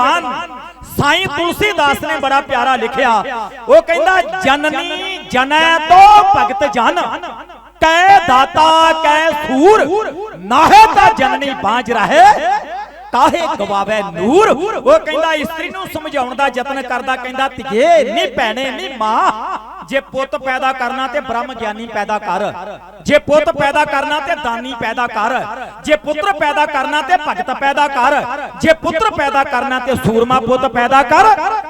ਵਿਦਵਾਨ ਸਾਈਂ ਤੁਲਸੀਦਾਸ ਨੇ ਬੜਾ ਪਿਆਰਾ ਲਿਖਿਆ। ਉਹ ਕਹਿੰਦਾ, ਜਨਨੀ ਜਨੈ ਤੋ ਭਗਤ ਜਨ, ਕੈ ਦਾਤਾ ਕੈ ਸੂਰ, ਨਾਹੇ ਤਾਂ ਜਨਨੀ ਬਾਝ ਰਹੇ, ਕਾਹੇ ਗਵਾਵੇ ਨੂਰ? ਉਹ ਕਹਿੰਦਾ, ਇਸਤਰੀ ਨੂੰ ਸਮਝਾਉਣ ਦਾ ਯਤਨ ਕਰਦਾ, ਕਹਿੰਦਾ, ਧੀਏ ਨਹੀਂ ਭੈਣੇ ਨਹੀਂ ਮਾਂ ਜੇ ਪੁੱਤ ਪੈਦਾ ਕਰਨਾ ਤੇ ਬ੍ਰਹਮ ਗਿਆਨੀ ਪੈਦਾ ਕਰ। ਜੇ ਪੁੱਤ ਪੈਦਾ ਕਰਨਾ ਤੇ ਦਾਨੀ ਪੈਦਾ ਕਰ। ਜੇ ਪੁੱਤਰ ਪੈਦਾ ਕਰਨਾ ਤੇ ਭਗਤ ਪੈਦਾ ਕਰ। ਜੇ ਪੁੱਤਰ ਪੈਦਾ ਕਰਨਾ ਤੇ ਸੂਰਮਾ ਪੁੱਤ ਪੈਦਾ ਕਰ।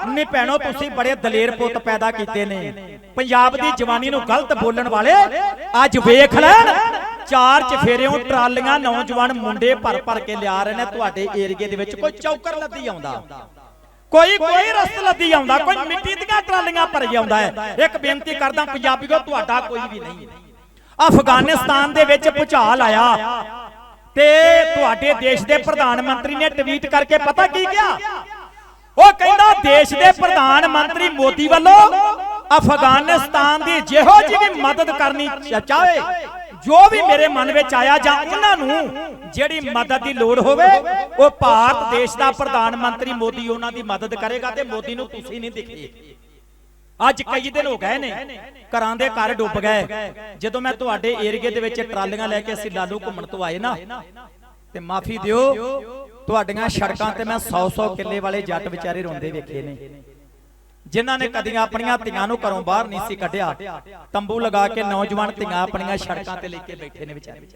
ਨਹੀਂ ਭੈਣੋ, ਤੁਸੀਂ ਬੜੇ ਦਲੇਰ ਪੁੱਤ ਪੈਦਾ ਕੀਤੇ ਨੇ। ਪੰਜਾਬ ਦੀ ਜਵਾਨੀ ਨੂੰ ਗਲਤ ਬੋਲਣ ਵਾਲੇ ਅੱਜ ਵੇਖ ਲੈਣ। ਚਾਰ ਚਫੇਰਿਓਂ ਟਰਾਲੀਆਂ ਨੌਜਵਾਨ ਮੁੰਡੇ ਭਰ ਭਰ ਕੇ ਲਿਆ ਰਹੇ ਨੇ। ਤੁਹਾਡੇ ਏਰੀਏ ਦੇ ਵਿੱਚ ਕੋਈ ਚੌਕਰ ਲੱਦੀ ਆਉਂਦਾ। ਕੋਈ ਕੋਈ ਰਸਤ ਲੱਦੀ ਆਉਂਦਾ, ਕੋਈ ਮਿੱਟੀ ਦੀਆਂ ਟਰਾਲੀਆਂ ਭਰੀ ਆਉਂਦਾ ਹੈ। ਇੱਕ ਬੇਨਤੀ ਕਰਦਾ ਪੰਜਾਬੀਓ ਤੁਹਾਡਾ ਕੋਈ ਵੀ ਨਹੀਂ। ਅਫਗਾਨਿਸਤਾਨ ਦੇ ਵਿੱਚ ਭੁਚਾਲ ਆਇਆ। ਤੇ ਤੁਹਾਡੇ ਦੇਸ਼ ਦੇ ਪ੍ਰਧਾਨ ਮੰਤਰੀ ਨੇ ਟਵੀਟ ਕਰਕੇ ਪਤਾ ਕੀ ਕਿਹਾ? ਉਹ ਕਹਿੰਦਾ, ਦੇਸ਼ ਦੇ ਪ੍ਰਧਾਨ ਮੰਤਰੀ ਮੋਦੀ ਵੱਲੋਂ ਅਫਗਾਨਿਸਤਾਨ ਦੀ ਜਿਹੋ ਜਿਹੀ ਮਦਦ ਕਰਨੀ ਚਾਹੇ ਜੋ ਵੀ ਮੇਰੇ ਮਨ ਵਿੱਚ ਆਇਆ ਜਾਂ ਉਹਨਾਂ ਨੂੰ ਜਿਹੜੀ ਮਦਦ ਦੀ ਲੋੜ ਹੋਵੇ, ਉਹ ਭਾਰਤ ਦੇਸ਼ ਦਾ ਪ੍ਰਧਾਨ ਮੰਤਰੀ ਮੋਦੀ ਉਹਨਾਂ ਦੀ ਮਦਦ ਕਰੇਗਾ ਤੇ ਮੋਦੀ ਨੂੰ ਤੁਸੀਂ ਨਹੀਂ ਦਿਖੇ। ਅੱਜ ਕਈ ਦਿਨ ਹੋ ਗਏ ਨੇ, ਘਰਾਂ ਦੇ ਘਰ ਡੁੱਬ ਗਏ। ਜਦੋਂ ਮੈਂ ਤੁਹਾਡੇ ਏਰੀਏ ਦੇ ਵਿੱਚ ਟਰਾਲੀਆਂ ਲੈ ਕੇ ਅਸੀਂ ਲਾਲੂ ਘੁੰਮਣ ਤੋਂ ਆਏ ਨਾ, ਤੇ ਮਾਫੀ ਦਿਓ, ਤੁਹਾਡੀਆਂ ਸੜਕਾਂ ਤੇ ਮੈਂ 100-100 ਕਿੱਲੇ ਵਾਲੇ ਜੱਟ ਵਿਚਾਰੇ ਰੋਂਦੇ ਵੇਖੇ ਨੇ। ਜਿਨ੍ਹਾਂ ਨੇ ਕਦੀਆਂ ਆਪਣੀਆਂ ਧੀਆਂ ਨੂੰ ਘਰੋਂ ਬਾਹਰ ਨਹੀਂ ਸੀ ਕੱਢਿਆ। ਤੰਬੂ ਲਗਾ ਕੇ ਨੌਜਵਾਨ ਧੀਆਂ ਆਪਣੀਆਂ ਸੜਕਾਂ ਤੇ ਲੈ ਕੇ ਬੈਠੇ ਨੇ ਵਿਚਾਰੇ।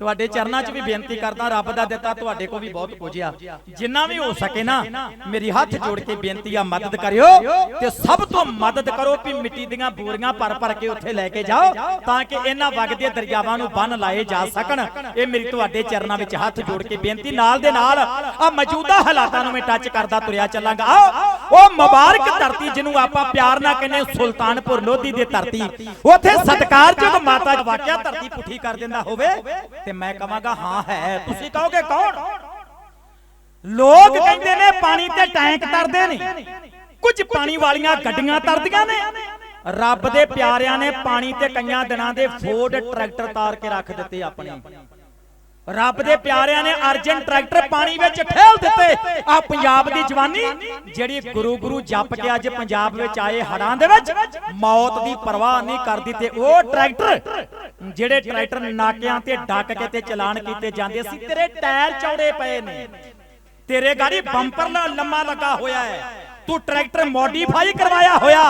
ਤੁਹਾਡੇ ਚਰਨਾਂ 'ਚ ਵੀ ਬੇਨਤੀ ਕਰਦਾ ਰੱਬ ਦਾ ਦਿੱਤਾ ਤੁਹਾਡੇ ਕੋਲ ਵੀ ਬਹੁਤ ਕੁਝ ਆ। ਜਿੰਨਾ ਵੀ ਹੋ ਸਕੇ ਨਾ ਮੇਰੀ ਹੱਥ ਜੋੜ ਕੇ ਬੇਨਤੀ ਆ ਮਦਦ ਕਰਿਓ ਤੇ ਸਭ ਤੋਂ ਮਦਦ ਕਰੋ ਵੀ ਮਿੱਟੀ ਦੀਆਂ ਬੋਰੀਆਂ ਭਰ ਭਰ ਕੇ ਉੱਥੇ ਲੈ ਕੇ ਜਾਓ ਤਾਂ ਕਿ ਇਹਨਾਂ ਵਗਦੇ ਦਰਿਆਵਾਂ ਨੂੰ ਬੰਨ ਲਾਏ ਜਾ ਸਕਣ। ਇਹ ਮੇਰੀ ਤੁਹਾਡੇ ਚਰਨਾਂ ਵਿੱਚ ਹੱਥ ਜੋੜ ਕੇ ਬੇਨਤੀ ਨਾਲ ਦੇ ਨਾਲ ਆ ਮੌਜੂਦਾ ਹਾਲਾਤਾਂ ਨੂੰ ਮੈਂ ਟੱਚ ਕਰਦਾ ਤੁਰਿਆ ਚੱਲਾਂਗਾ ਆਓ ਉਹ ਮੁਬਾਰਕ ਧਰਤੀ ਜਿਹਨੂੰ ਆਪਾਂ ਪਿਆਰ ਨਾਲ ਕਹਿੰਦੇ ਸੁਲਤਾਨਪੁਰ ਲੋਧੀ ਦੀ ਧਰਤੀ। ਉੱਥੇ ਸਤਕਾਰਯੋਗ ਮਾਤਾ ਦਾ ਵਾਕਿਆ ਧਰਤੀ ਪੁੱਠੀ ਕਰ ਦਿੰਦਾ ਹੋਵੇ, ਤੇ ਮੈਂ ਕਹਾਂਗਾ, ਹਾਂ ਹੈ। ਤੁਸੀਂ ਕਹੋਗੇ ਕੌਣ? ਲੋਕ ਕਹਿੰਦੇ ਨੇ ਪਾਣੀ ਤੇ ਟੈਂਕ ਤਰਦੇ ਨੇ। ਕੁਝ ਪਾਣੀ ਵਾਲੀਆਂ ਗੱਡੀਆਂ ਤਰਦੀਆਂ ਨੇ। ਰੱਬ ਦੇ ਪਿਆਰਿਆਂ ਨੇ ਪਾਣੀ ਤੇ ਕਈਆਂ ਦਿਨਾਂ ਦੇ ਫੋਰਡ ਟਰੈਕਟਰ ਤਾਰ ਕੇ ਰੱਖ ਦਿੱਤੇ ਆਪਣੇ। ਰੱਬ ਦੇ ਪਿਆਰਿਆਂ ਨੇ ਅਰਜਨ ਟਰੈਕਟਰ ਪਾਣੀ ਵਿੱਚ ਠੇਲ ਦਿੱਤੇ। ਆ ਪੰਜਾਬ ਦੀ ਜਵਾਨੀ, ਜਿਹੜੀ ਗੁਰੂ ਗੁਰੂ ਜਪ ਕੇ ਅੱਜ ਪੰਜਾਬ ਵਿੱਚ ਆਏ ਹੜਾਂ ਦੇ ਵਿੱਚ, ਮੌਤ ਦੀ ਪਰਵਾਹ ਨਹੀਂ ਕਰਦੀ ਤੇ ਉਹ ਟਰੈਕਟਰ, ਜਿਹੜੇ ਟਰੈਕਟਰ ਨਾਕਿਆਂ ਤੇ ਡੱਕ ਕੇ ਤੇ ਚਲਾਨ ਕੀਤੇ ਜਾਂਦੇ ਸੀ, ਤੇਰੇ ਟਾਇਰ ਚੌੜੇ ਪਏ ਨੇ। ਤੇਰੇ ਗਾੜੀ ਬੰਪਰ ਲ- ਲੰਮਾ ਲੱਗਾ ਹੋਇਆ ਹੈ। ਤੂੰ ਟਰੈਕਟਰ ਮੋਡੀਫਾਈ ਕਰਵਾਇਆ ਹੋਇਆ।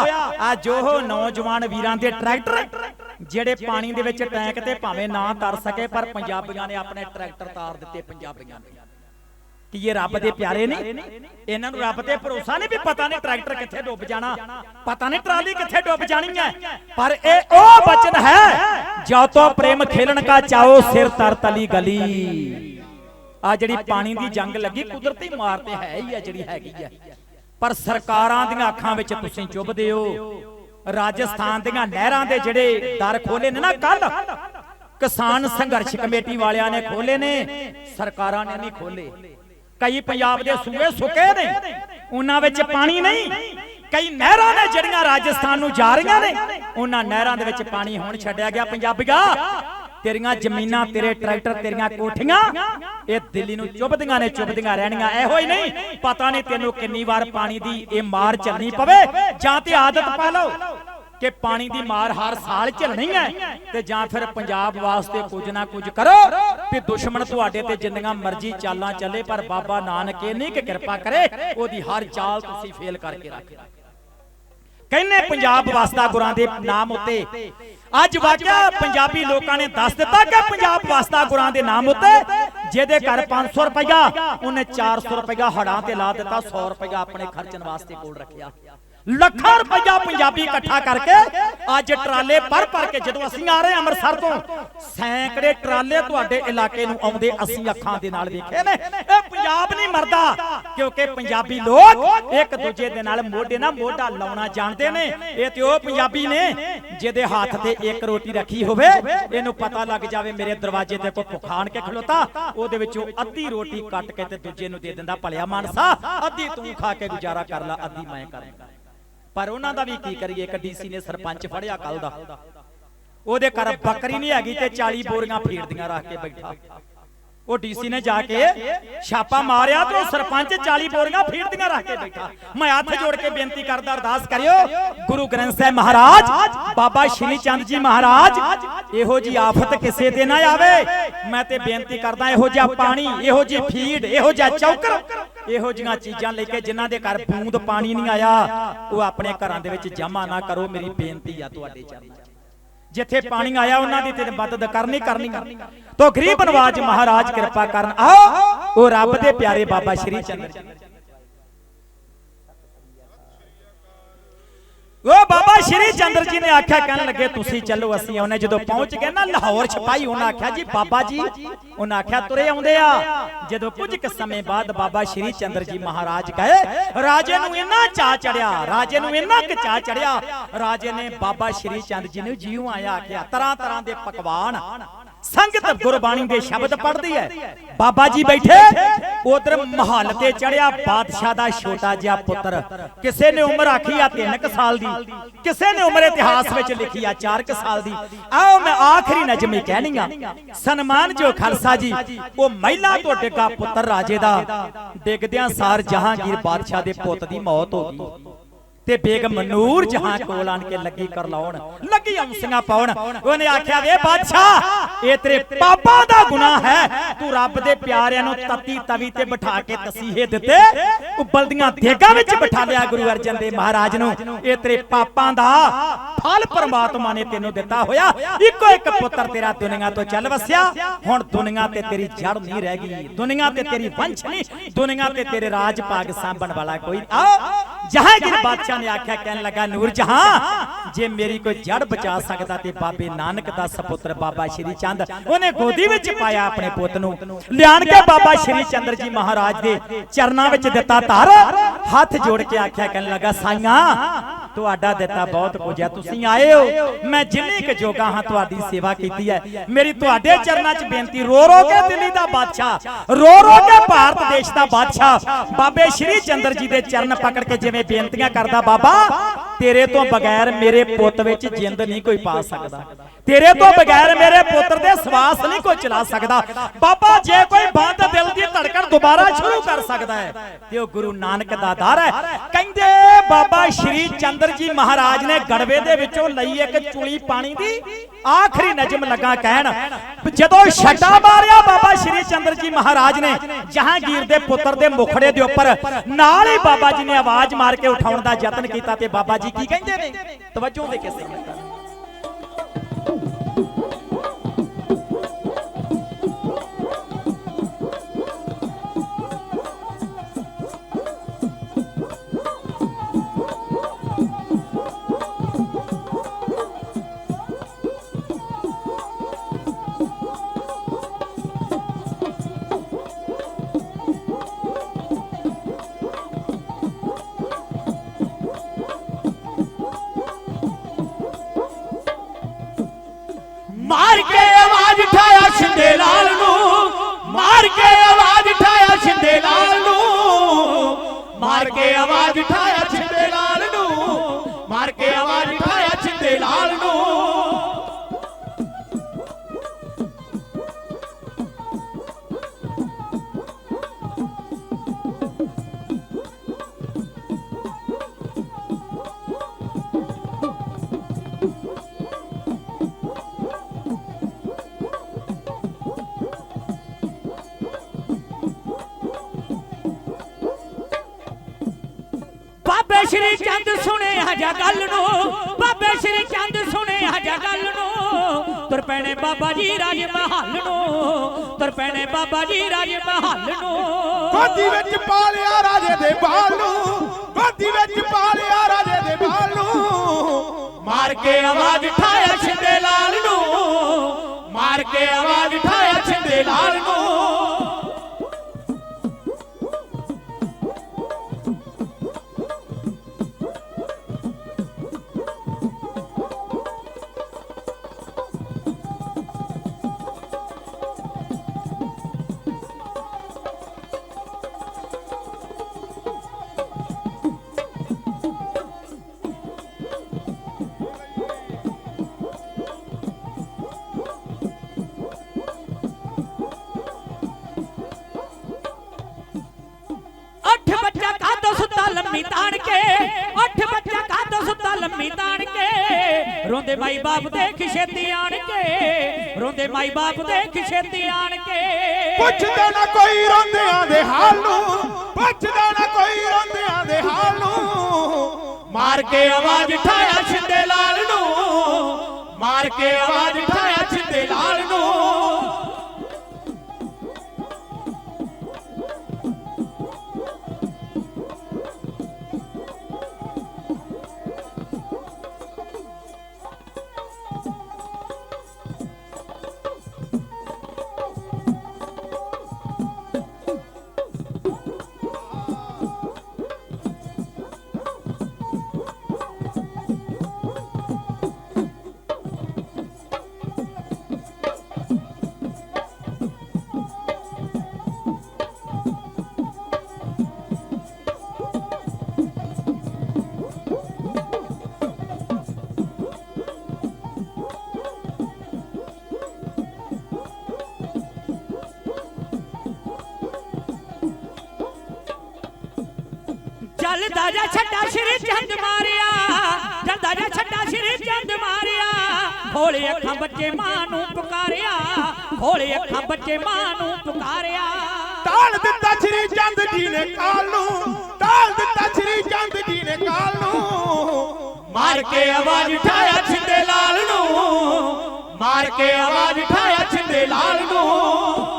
ਆ ਜੋ ਉਹ ਨੌਜਵਾਨ ਵੀਰਾਂ ਦੇ ਟਰੈਕਟਰ ਜਿਹੜੇ ਪਾਣੀ ਦੇ ਵਿੱਚ ਟੈਂਕ ਤੇ ਭਾਵੇਂ ਨਾ ਤਰ ਸਕੇ ਪਰ ਪੰਜਾਬੀਆਂ ਨੇ ਆਪਣੇ ਟਰੈਕਟਰ ਤਾਰ ਦਿੱਤੇ ਪੰਜਾਬੀਆਂ ਨੇ। ਕੀ ਇਹ ਰੱਬ ਦੇ ਪਿਆਰੇ ਨੇ ਇਹਨਾਂ ਨੂੰ ਰੱਬ ਤੇ ਭਰੋਸਾ ਨਹੀਂ ਵੀ ਪਤਾ ਨਹੀਂ ਟਰੈਕਟਰ ਕਿੱਥੇ ਡੁੱਬ ਜਾਣਾ। ਪਤਾ ਨਹੀਂ ਟਰਾਲੀ ਕਿੱਥੇ ਡੁੱਬ ਜਾਣੀ ਹੈ। ਪਰ ਇਹ ਉਹ ਬਚਨ ਹੈ। ਜੋ ਤੋ ਪ੍ਰੇਮ ਖੇਲਣ ਕਾ ਚਾਓ ਸਿਰ ਤਰ ਤਲੀ ਗਲੀ। ਆ ਜਿਹੜੀ ਪਾਣੀ ਦੀ ਜੰਗ ਲੱਗੀ ਕੁਦਰਤੀ ਮਾਰ ਤੇ ਹੈ ਹੀ ਆ ਜਿਹੜੀ ਹੈਗੀ ਆ। ਪਰ ਸਰਕਾਰਾਂ ਦੀਆਂ ਅੱਖਾਂ ਵਿੱਚ ਤੁਸੀਂ ਚੁੱਭਦੇ ਹੋ। ਰਾਜਸਥਾਨ ਦੀਆਂ ਨਹਿਰਾਂ ਦੇ ਜਿਹੜੇ ਦਰ ਖੋਲੇ ਨੇ ਨਾ ਕੱਲ ਕਿਸਾਨ ਸੰਘਰਸ਼ ਕਮੇਟੀ ਵਾਲਿਆਂ ਨੇ ਖੋਲੇ ਨੇ, ਸਰਕਾਰਾਂ ਨੇ ਨਹੀਂ ਖੋਲੇ। ਕਈ ਪੰਜਾਬ ਦੇ ਸੂਏ ਸੁੱਕੇ ਨੇ, ਉਹਨਾਂ ਵਿੱਚ ਪਾਣੀ ਨਹੀਂ। ਕਈ ਨਹਿਰਾਂ ਨੇ ਜਿਹੜੀਆਂ ਰਾਜਸਥਾਨ ਨੂੰ ਜਾ ਰਹੀਆਂ ਨੇ, ਉਹਨਾਂ ਨਹਿਰਾਂ ਦੇ ਵਿੱਚ ਪਾਣੀ ਹੁਣ ਛੱਡਿਆ ਗਿਆ ਪੰਜਾਬੀਆ। ਤੇਰੀਆਂ ਜ਼ਮੀਨਾਂ ਤੇਰੇ ਟਰੈਕਟਰ ਤੇਰੀਆਂ ਕੋਠੀਆਂ ਇਹ ਦਿੱਲੀ ਨੂੰ ਚੁੱਭਦੀਆਂ ਨੇ ਚੁੱਭਦੀਆਂ ਰਹਿਣੀਆਂ ਇਹੋ ਹੀ ਨਹੀਂ। ਪਤਾ ਨਹੀਂ ਤੈਨੂੰ ਕਿੰਨੀ ਵਾਰ ਪਾਣੀ ਦੀ ਇਹ ਮਾਰ ਚੱਲਣੀ ਪਵੇ ਜਾਂ ਤੇ ਆਦਤ ਪਾ ਲਓ ਕਿ ਪਾਣੀ ਦੀ ਮਾਰ ਹਰ ਸਾਲ ਝੱਲਣੀ ਹੈ ਤੇ ਜਾਂ ਫਿਰ ਪੰਜਾਬ ਵਾਸਤੇ ਕੁਝ ਨਾ ਕੁਝ ਕਰੋ ਤੇ ਦੁਸ਼ਮਣ ਤੁਹਾਡੇ ਤੇ ਜਿੰਨੀਆਂ ਮਰਜ਼ੀ ਚਾਲਾਂ ਚੱਲੇ ਪਰ ਬਾਬਾ ਨਾਨਕ ਇਹ ਨਹੀਂ ਕਿ ਕਿਰਪਾ ਕਰੇ ਉਹਦੀ ਹਰ ਚਾਲ ਤੁਸੀਂ ਫੇਲ ਕਰਕੇ ਰੱਖ ਕਹਿੰਨੇ ਪੰਜਾਬ ਵਸਦਾ ਗੁਰਾਂ ਦੇ ਨਾਮ ਉੱਤੇ। ਅੱਜ ਵਾਕਿਆ ਪੰਜਾਬੀ ਲੋਕਾਂ ਨੇ ਦੱਸ ਦਿੱਤਾ ਕਿ ਪੰਜਾਬ ਵਸਦਾ ਗੁਰਾਂ ਦੇ ਨਾਮ ਉੱਤੇ ਜਿਹਦੇ ਘਰ 500 ਰੁਪਇਆ ਉਹਨੇ 400 ਰੁਪਇਆ ਹੜਾਂ ਤੇ ਲਾ ਦਿੱਤਾ 100 ਰੁਪਇਆ ਆਪਣੇ ਖਰਚਣ ਵਾਸਤੇ ਕੋਲ ਰੱਖਿਆ। ਲੱਖਾਂ ਰੁਪਇਆ ਪੰਜਾਬੀ ਇਕੱਠਾ ਕਰਕੇ ਅੱਜ ਟਰਾਲੇ ਭਰ ਭਰ ਕੇ ਜਦੋਂ ਅਸੀਂ ਆ ਰਹੇ ਅੰਮ੍ਰਿਤਸਰ ਤੋਂ, ਸੈਂਕੜੇ ਟਰਾਲੇ ਤੁਹਾਡੇ ਇਲਾਕੇ ਨੂੰ ਆਉਂਦੇ ਅਸੀਂ ਅੱਖਾਂ ਦੇ ਨਾਲ ਵੇਖੇ ਨੇ। ਇਹ ਪੰਜਾਬ ਨਹੀਂ ਮਰਦਾ, ਕਿਉਂਕਿ ਪੰਜਾਬੀ ਲੋਕ ਇੱਕ ਦੂਜੇ ਦੇ ਨਾਲ ਮੋਢੇ ਨਾਲ ਮੋਢਾ ਲਾਉਣਾ ਜਾਣਦੇ ਨੇ। ਇਹ ਤੇ ਉਹ ਪੰਜਾਬੀ ਨੇ ਜਿਹਦੇ ਹੱਥ ਤੇ ਇੱਕ ਰੋਟੀ ਰੱਖੀ ਹੋਵੇ, ਇਹਨੂੰ ਪਤਾ ਲੱਗ ਜਾਵੇ ਮੇਰੇ ਦਰਵਾਜ਼ੇ ਤੇ ਕੋਈ ਭੁਖਾਣ ਕੇ ਖਲੋਤਾ, ਉਹਦੇ ਵਿੱਚੋਂ ਅੱਧੀ ਰੋਟੀ ਕੱਟ ਕੇ ਤੇ ਦੂਜੇ ਨੂੰ ਦੇ ਦਿੰਦਾ ਭਲਿਆ ਮਾਨਸਾ, ਅੱਧੀ ਤੂੰ ਖਾ ਕੇ ਗੁਜ਼ਾਰਾ ਕਰ ਲੈ, ਅੱਧੀ ਮੈਂ ਕਰਾਂਗਾ ਪਰ ਉਹਨਾਂ ਦਾ ਵੀ ਕੀ ਕਰੀਏ? ਇੱਕ ਡੀਸੀ ਨੇ ਸਰਪੰਚ ਫੜਿਆ ਕੱਲ ਦਾ। ਉਹਦੇ ਘਰ ਬੱਕਰੀ ਨਹੀਂ ਹੈਗੀ ਤੇ 40 ਬੋਰੀਆਂ ਫੀੜਦੀਆਂ ਰੱਖ ਕੇ ਬੈਠਾ। ਉਹ ਡੀਸੀ ਨੇ ਜਾ ਕੇ ਛਾਪਾ ਮਾਰਿਆ ਤੇ ਉਹ ਸਰਪੰਚ 40 ਬੋਰੀਆਂ ਫੀਰਦੀਆਂ ਰੱਖ ਕੇ ਬੈਠਾ। ਮੈਂ ਹੱਥ ਜੋੜ ਕੇ ਬੇਨਤੀ ਕਰਦਾ, ਅਰਦਾਸ ਕਰਿਓ, ਗੁਰੂ ਗ੍ਰੰਥ ਸਾਹਿਬ ਮਹਾਰਾਜ, ਬਾਬਾ ਸ਼੍ਰੀ ਚੰਦ ਜੀ ਮਹਾਰਾਜ, ਇਹੋ ਜੀ ਆਫਤ ਕਿਸੇ ਤੇ ਨਾ ਆਵੇ। ਮੈਂ ਤੇ ਬੇਨਤੀ ਕਰਦਾ, ਇਹੋ ਜਿਹਾ ਪਾਣੀ, ਇਹੋ ਜੀ ਫੀਡ, ਇਹੋ ਜਿਹਾ ਚੌਕਰ ਇਹੋ ਜੀਆਂ ਚੀਜ਼ਾਂ ਲੈ ਕੇ ਜਿਨ੍ਹਾਂ ਦੇ ਘਰ ਬੂੰਦ ਪਾਣੀ ਨਹੀਂ ਆਇਆ, ਉਹ ਆਪਣੇ ਘਰਾਂ ਦੇ ਵਿੱਚ ਜਮਾ ਨਾ ਕਰੋ, ਮੇਰੀ ਬੇਨਤੀ ਆ ਤੁਹਾਡੇ ਚਰਨਾਂ 'ਚ ਜਿੱਥੇ ਪਾਣੀ ਆਇਆ, ਉਹਨਾਂ ਦੀ ਤੇ ਮਦਦ ਕਰਨੀ ਕਰਨੀ ਤੋ ਗਰੀਬ ਨਵਾਜ ਮਹਾਰਾਜ, ਕਿਰਪਾ ਕਰਨ ਆਓ। ਉਹ ਰੱਬ ਦੇ ਪਿਆਰੇ ਬਾਬਾ ਸ਼੍ਰੀ ਚੰਦਰ ਜੀ। ਉਹ ਬਾਬਾ ਸ਼੍ਰੀ ਚੰਦਰ ਜੀ ਨੇ ਆਖਿਆ, ਕਹਿਣ ਲੱਗੇ, ਤੁਸੀਂ ਚੱਲੋ, ਅਸੀਂ ਆਉਨੇ ਜਦੋਂ ਪਹੁੰਚ ਗਏ ਨਾ ਲਾਹੌਰ ਛਪਾਈ, ਉਹਨਾਂ ਆਖਿਆ, ਜੀ, ਬਾਬਾ ਜੀ। ਉਹਨਾਂ ਆਖਿਆ, ਤੁਰੇ ਆਉਂਦੇ ਆ। ਜਦੋਂ ਕੁਝ ਕੁ ਸਮੇਂ ਬਾਅਦ ਬਾਬਾ ਸ਼੍ਰੀ ਚੰਦਰ ਜੀ ਮਹਾਰਾਜ ਗਏ, ਰਾਜੇ ਨੂੰ ਇੰਨਾ ਚਾਹ ਚੜਿਆ, ਰਾਜੇ ਨੂੰ ਇੰਨਾ ਕਿ ਚਾਹ ਚੜਿਆ, ਰਾਜੇ ਨੇ ਬਾਬਾ ਸ਼੍ਰੀ ਚੰਦ ਜੀ ਨੂੰ ਜੀਉ ਆਇਆ ਆਖਿਆ ਤਰ੍ਹਾਂ ਤਰ੍ਹਾਂ ਦੇ ਪਕਵਾਨ ਸੰਗਤ ਗੁਰਬਾਣੀ ਦੇ ਸ਼ਬਦ ਪੜ੍ਹਦੀ ਹੈ। ਬਾਬਾ ਜੀ ਬੈਠੇ। ਉਧਰ ਮਹੱਲ ਤੇ ਚੜਿਆ ਬਾਦਸ਼ਾਹ ਦਾ ਛੋਟਾ ਜਿਹਾ ਪੁੱਤਰ। ਕਿਸੇ ਨੇ ਉਮਰ ਆਖੀ ਆ 3 ਸਾਲ ਦੀ। ਕਿਸੇ ਨੇ ਉਮਰ ਇਤਿਹਾਸ ਵਿੱਚ ਲਿਖੀ ਆ 4 ਸਾਲ ਦੀ। ਆਓ ਮੈਂ ਆਖਰੀ ਨਜ਼ਮੀ ਕਹਿਣੀ ਆ ਸਨਮਾਨ ਜੋ ਖਾਲਸਾ ਜੀ ਉਹ ਮਹਿਲਾ ਤੋਂ ਡਿੱਗਾ ਪੁੱਤਰ ਰਾਜੇ ਦਾ। ਡਿੱਗਦਿਆਂ ਸਾਰ ਜਹਾਂਗੀਰ ਬਾਦਸ਼ਾਹ ਦੇ ਪੁੱਤ ਦੀ ਮੌਤ ਹੋ ਗਈ। ਤੇ ਬੇਗਮ ਨੂਰ ਜਹਾਂ ਕੋਲ ਆਣ ਕੇ ਲੱਗੀ ਕਰ ਲਾਉਣ ਲੱਗੀ ਅੰਸੀਆਂ ਪਾਉਣ। ਉਹਨੇ ਆਖਿਆ ਵੇ ਬਾਦਸ਼ਾਹ ਇਹ ਤੇਰੇ ਪਾਪਾ ਦਾ ਗੁਨਾਹ ਹੈ। ਤੂੰ ਰੱਬ ਦੇ ਪਿਆਰਿਆਂ ਨੂੰ ਤਤੀ ਤਵੀ ਤੇ ਬਿਠਾ ਕੇ ਤਸੀਹੇ ਦਿੱਤੇ। ਉਬਲਦੀਆਂ ਦੇਗਾਂ ਵਿੱਚ ਬਿਠਾ ਲਿਆ ਗੁਰੂ ਅਰਜਨ ਦੇਵ ਮਹਾਰਾਜ ਨੂੰ। ਇਹ ਤੇਰੇ ਪਾਪਾਂ ਦਾ ਫਲ ਪਰਮਾਤਮਾ ਨੇ ਤੈਨੂੰ ਦਿੱਤਾ ਹੋਇਆ। ਇੱਕੋ ਇੱਕ ਪੁੱਤਰ ਤੇਰਾ ਦੁਨੀਆ ਤੋਂ ਚੱਲ ਵਸਿਆ। ਹੁਣ ਦੁਨੀਆ ਤੇ ਤੇਰੀ ਜੜ ਨਹੀਂ ਰਹਿ ਗਈ। ਦੁਨੀਆ ਤੇ ਤੇਰੀ ਵੰਸ਼ ਨਹੀਂ। ਦੁਨੀਆ ਤੇ ਤੇਰੇ ਰਾਜ ਭਾਗ ਸਾਂਭਣ ਵਾਲਾ ਕੋਈ ਆ ਜਹਾਂਗੀਰ ਬਾਦਸ਼ਾਹ ਨੇ ਆਖਿਆ, ਕਹਿਣ ਲੱਗਾ, ਨੂਰ ਜਹਾਂ, ਜੇ ਮੇਰੀ ਕੋਈ ਜੜ ਬਚਾ ਸਕਦਾ ਤੇ ਬਾਬੇ ਨਾਨਕ ਦਾ ਸਪੁੱਤਰ ਬਾਬਾ ਸ਼੍ਰੀ ਚੰਦ ਉਹਨੇ ਗੋਦੀ ਵਿੱਚ ਪਾਇਆ ਆਪਣੇ ਪੁੱਤ ਨੂੰ। ਲਿਆਣ ਕੇ ਬਾਬਾ ਸ਼੍ਰੀ ਚੰਦਰ ਜੀ ਮਹਾਰਾਜ ਦੇ ਚਰਨਾਂ ਵਿੱਚ ਦਿੱਤਾ ਧਰ। ਹੱਥ ਜੋੜ ਕੇ ਆਖਿਆ, ਕਹਿਣ ਲੱਗਾ, ਸਾਈਆਂ ਤੁਹਾਡਾ ਦਿੱਤਾ ਬਹੁਤ ਕੁਝ ਹੈ। ਤੁਸੀਂ ਆਏ ਹੋ। ਮੈਂ ਜਿੰਨੀ ਕੁ ਜੋਗਾ ਹਾਂ ਤੁਹਾਡੀ ਸੇਵਾ ਕੀਤੀ ਹੈ। ਮੇਰੀ ਤੁਹਾਡੇ ਚਰਨਾਂ 'ਚ ਬੇਨਤੀ। ਰੋ ਰੋ ਕੇ ਦਿੱਲੀ ਦਾ ਬਾਦਸ਼ਾਹ। ਰੋ ਰੋ ਕੇ ਭਾਰਤ ਦੇਸ਼ ਦਾ ਬਾਦਸ਼ਾਹ। ਬਾਬੇ ਸ਼੍ਰੀ ਚੰਦਰ ਜੀ ਦੇ ਚਰਨ ਪਕੜ ਕੇ ਜਿਵੇਂ ਬੇਨਤੀਆਂ ਕਰਦਾ ਬਾਬਾ ਤੇਰੇ ਤੋਂ ਬਗੈਰ ਮੇਰੇ ਪੁੱਤ ਵਿੱਚ ਜਿੰਦ ਨਹੀਂ ਕੋਈ ਪਾ ਸਕਦਾ। ਤੇਰੇ ਤੋਂ ਬਗੈਰ ਮੇਰੇ ਪੁੱਤਰ ਦੇ ਸਵਾਸ ਨਹੀਂ ਕੋਈ ਚਲਾ ਸਕਦਾ। ਬਾਬਾ ਜੇ ਕੋਈ ਬੰਦ ਦਿਲ ਦੁਬਾਰਾ ਸ਼ੁਰੂ ਕਰ ਸਕਦਾ ਹੈ। ਤੇ ਉਹ ਗੁਰੂ ਨਾਨਕ ਦਾ ਦਰ ਹੈ। ਕਹਿੰਦੇ ਬਾਬਾ ਸ਼੍ਰੀ ਚੰਦਰ ਜੀ ਮਹਾਰਾਜ ਨੇ ਗੜਵੇ ਦੇ ਵਿੱਚੋਂ ਲਈ ਇੱਕ ਚੁਲੀ ਪਾਣੀ ਦੀ ਆਖਰੀ ਨਜਮ ਲੱਗਾ ਕਹਿਣ। ਜਦੋਂ ਛੱਡਾ ਮਾਰਿਆ ਬਾਬਾ ਸ਼੍ਰੀ ਚੰਦਰ ਜੀ ਮਹਾਰਾਜ ਨੇ, ਜਹਾਂਗੀਰ ਦੇ ਪੁੱਤਰ ਦੇ ਮੁਖੜੇ ਦੇ ਉੱਪਰ, ਨਾਲ ਹੀ ਬਾਬਾ ਜੀ ਨੇ ਆਵਾਜ਼ ਮਾਰ ਕੇ ਉਠਾਉਣ ਦਾ ਯਤਨ ਕੀਤਾ ਤੇ ਬਾਬਾ ਜੀ ਕੀ ਕਹਿੰਦੇ ਨੇ? ਤਵੱਜੋ ਦੇ ਕੇ ਸਿੰਘ ਨੂੰ ਆਵਾਜ਼ ਉਠਾਇਆ ਛਿੰਦੇ ਲਾਲ ਹਜਾ ਗੱਲ ਨੂੰ। ਬਾਬੇ ਸ਼੍ਰੀ ਚੰਦ ਸੁਣੇ ਹਜਾ ਗੱਲ ਨੂੰ। ਤੁਰ ਪੈਣੇ ਬਾਬਾ ਜੀ ਰਾਜ ਮਹੱਲ ਨੂੰ। ਤੁਰ ਪੈਣੇ ਬਾਬਾ ਜੀ ਰਾਜ ਮਹੱਲ ਨੂੰ। ਗੋਦੀ ਵਿੱਚ ਪਾਲਿਆ ਰਾਜੇ ਦੇ ਬਾਲ ਨੂੰ। ਗੋਦੀ ਵਿੱਚ ਪਾਲਿਆ ਰਾਜੇ ਦੇ ਬਾਲ ਨੂੰ। ਮਾਰ ਕੇ ਆਵਾਜ਼ ਠਾਇਆ ਛਿੰਦੇ ਲਾਲ ਨੂੰ। ਮਾਰ ਕੇ ਆਵਾਜ਼ ਠਾਇਆ ਛਿੰਦੇ ਲਾਲ ਨੂੰ। ਲੰਮੀ ਤਾਣ ਕੇ ਅੱਠ ਬੱਚਾ ਕਾਦੋ ਸੁੱਤਾ ਲੰਮੀ ਤਾਣ ਕੇ। ਰੋਂਦੇ ਮਾਈ ਬਾਪ ਦੇ ਖਿਸ਼ੇਤੀ ਆਣ ਕੇ, ਰੋਂਦੇ ਮਾਈ ਬਾਪ ਦੇ ਖਿਸ਼ੇਤੀ ਆਣ ਕੇ। ਪੁੱਛਦਾ ਨਾ ਕੋਈ ਰੋਂਦਿਆਂ ਦੇ ਹਾਲ ਨੂੰ, ਪੁੱਛਦਾ ਨਾ ਕੋਈ ਰੋਂਦਿਆਂ ਦੇ ਹਾਲ ਨੂੰ। ਮਾਰ ਕੇ ਆਵਾਜ਼ ਠਾਇਆ ਛਿੰਦੇ ਲਾਲ ਨੂੰ, ਮਾਰ ਕੇ ਆਵਾਜ਼ ਠਾਇਆ ਛਿੰਦੇ ਲਾਲ ਨੂੰ। ਚੱਲਦਾ ਛੱਡਾ ਸ਼੍ਰੀ ਚੰਦ ਮਾਰਿਆ ਚੱਲਦਾ ਜਾ ਛੱਡਾ ਸ਼੍ਰੀ ਚੰਦ ਮਾਰਿਆ। ਖੋਲੇ ਅੱਖਾਂ ਬੱਚੇ ਮਾਂ ਨੂੰ ਪੁਕਾਰਿਆ ਖੋਲੇ ਅੱਖਾਂ ਬੱਚੇ ਮਾਂ ਨੂੰ ਪੁਕਾਰਿਆ। ਟਾਲ ਦਿੱਤਾ ਸ੍ਰੀ ਚੰਦ ਜੀ ਨੇ ਕਾਲ ਨੂੰ ਟਾਲ ਦਿੱਤਾ ਸ੍ਰੀ ਚੰਦ ਜੀ ਨੇ ਕਾਲ ਨੂੰ। ਮਾਰ ਕੇ ਆਵਾਜ਼ ਉਠਾਇਆ ਛਿੰਦੇ ਲਾਲ ਨੂੰ, ਮਾਰ ਕੇ ਆਵਾਜ਼ ਠਾਇਆ ਛਿੰਦੇ ਲਾਲ ਨੂੰ।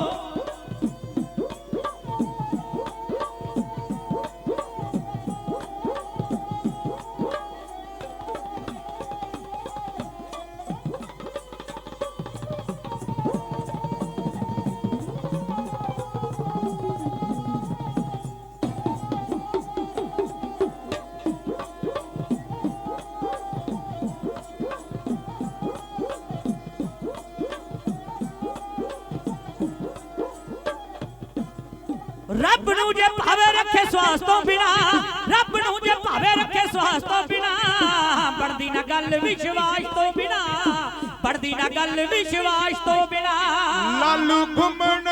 ਰੱਬ ਨੂੰ ਜੇ ਭਾਵੇ ਰੱਖੇ ਸਵਾਸ ਤੋਂ ਬਿਨਾ, ਰੱਬ ਨੂੰ ਜੇ ਭਾਵੇ ਰੱਖੇ ਸਵਾਸ ਤੋਂ ਬਿਨਾ ਪੜਦੀ ਨਾ ਗੱਲ ਵਿਸ਼ਵਾਸ ਤੋਂ ਬਿਨਾ ਪੜਦੀ ਨਾ ਗੱਲ ਵਿਸ਼ਵਾਸ ਤੋਂ ਬਿਨਾ। ਲਾਲੂ ਘੁੰਮਣ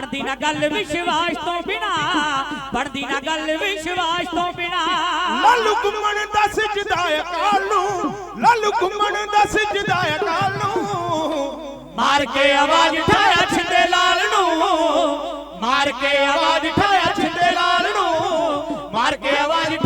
ਪੜਦੀ ਨਾ ਗੱਲ ਵਿਸ਼ਵਾਸ ਤੋਂ ਬਿਨਾ ਪੜਦੀ ਨਾ ਗੱਲ ਵਿਸ਼ਵਾਸ ਤੋਂ ਬਿਨਾ। ਲਾਲੂ ਘੁੰਮਣ ਦੱਸ ਜਦਾਇ ਕਾਲ ਨੂੰ ਲਾਲੂ ਘੁੰਮਣ ਦੱਸ ਜਦਾਇ ਕਾਲ। ਨੂੰ ਮਾਰ ਕੇ ਆਵਾਜ਼ ਠਾਇਆ ਛਿੰਦੇ ਲਾਲ ਨੂੰ ਮਾਰ ਕੇ ਆਵਾਜ਼ ਠਾਇਆ ਛਿੰਦੇ ਲਾਲ ਨੂੰ ਮਾਰ ਕੇ ਆਵਾਜ਼